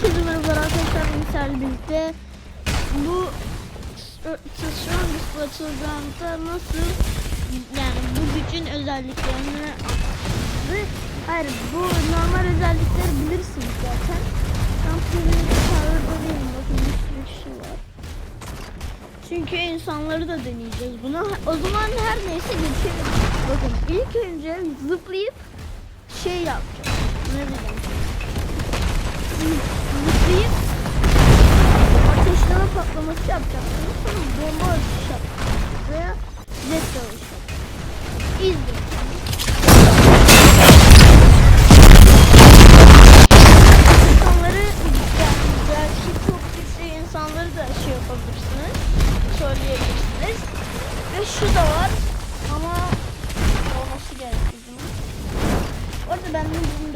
Herkese merhaba arkadaşlar Intel birlikte bu Strongest Battleground'da nasıl yani bu gücün özelliklerini ve hayır bu normal özellikleri bilirsiniz zaten. Şampiyonun power'da değil bakın bir sürü kişi var. Çünkü insanları da deneyeceğiz bunu. O zaman her neyse geçelim. Bakın ilk önce zıplayıp şey yapacağız. Ne diyeceğim? Zıplayıp ateşleme patlaması yapacaksınız. Sonra bomba atış yapacaksınız. Veya jet dalış yapacaksınız. İzleyin. İnsanları gerçi çok güçlü insanları da şey yapabilirsiniz. Söyleyebilirsiniz. Ve şu da var. Ama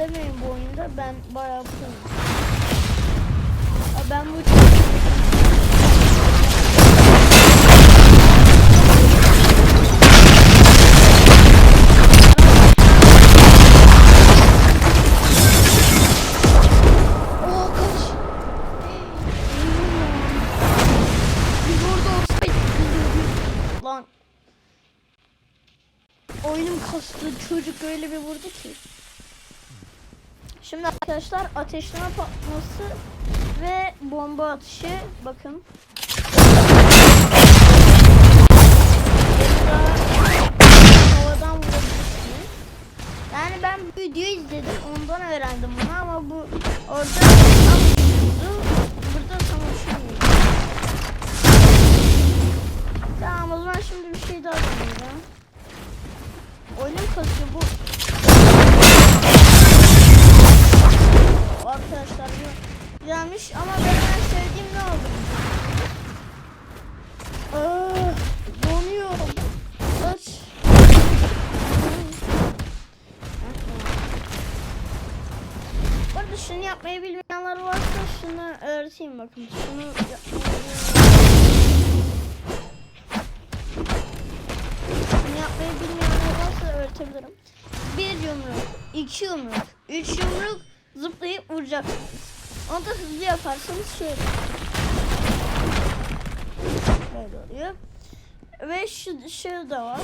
demeyin bu oyunda. Ben bayağı. Aa, Ben bu. Oyunum kastı. Çocuk öyle bir vurdu ki. Şimdi arkadaşlar ateşleme patlaması ve bomba atışı bakın. Yani ben bu videoyu izledim ondan öğrendim bunu ama bu orada tam. Burada tam uçmuyor. Tamam o zaman şimdi bir şey daha deneyeceğim. Oyunun kasıyor bu. Şunu yapmayı bilmeyenler varsa şunu öğreteyim bakın. Şunu Şunu yapmayı bilmeyenler varsa öğretebilirim. Bir yumruk, iki yumruk, üç yumruk zıplayıp vuracaksınız. Onu da hızlı yaparsanız şöyle. Böyle oluyor. Ve şu, şu da var.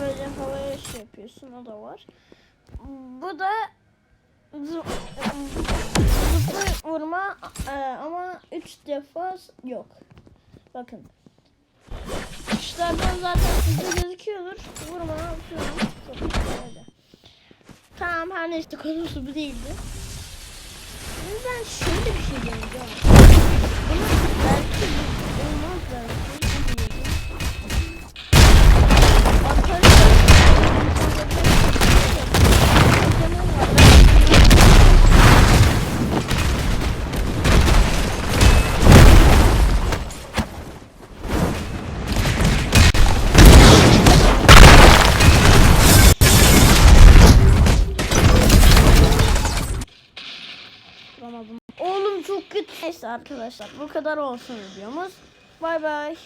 Böyle havaya şey yapıyorsun o da var. Bu da zı- zıplı vurma e, ama 3 defa yok. Bakın. Kuşlardan zaten sizde gözüküyordur. Vurma. Öyle. Tamam her neyse konusu bu değildi. Ben şöyle bir şey deneyeceğim. Bunu belki olmaz belki. Neyse arkadaşlar bu kadar olsun videomuz. Bay bay.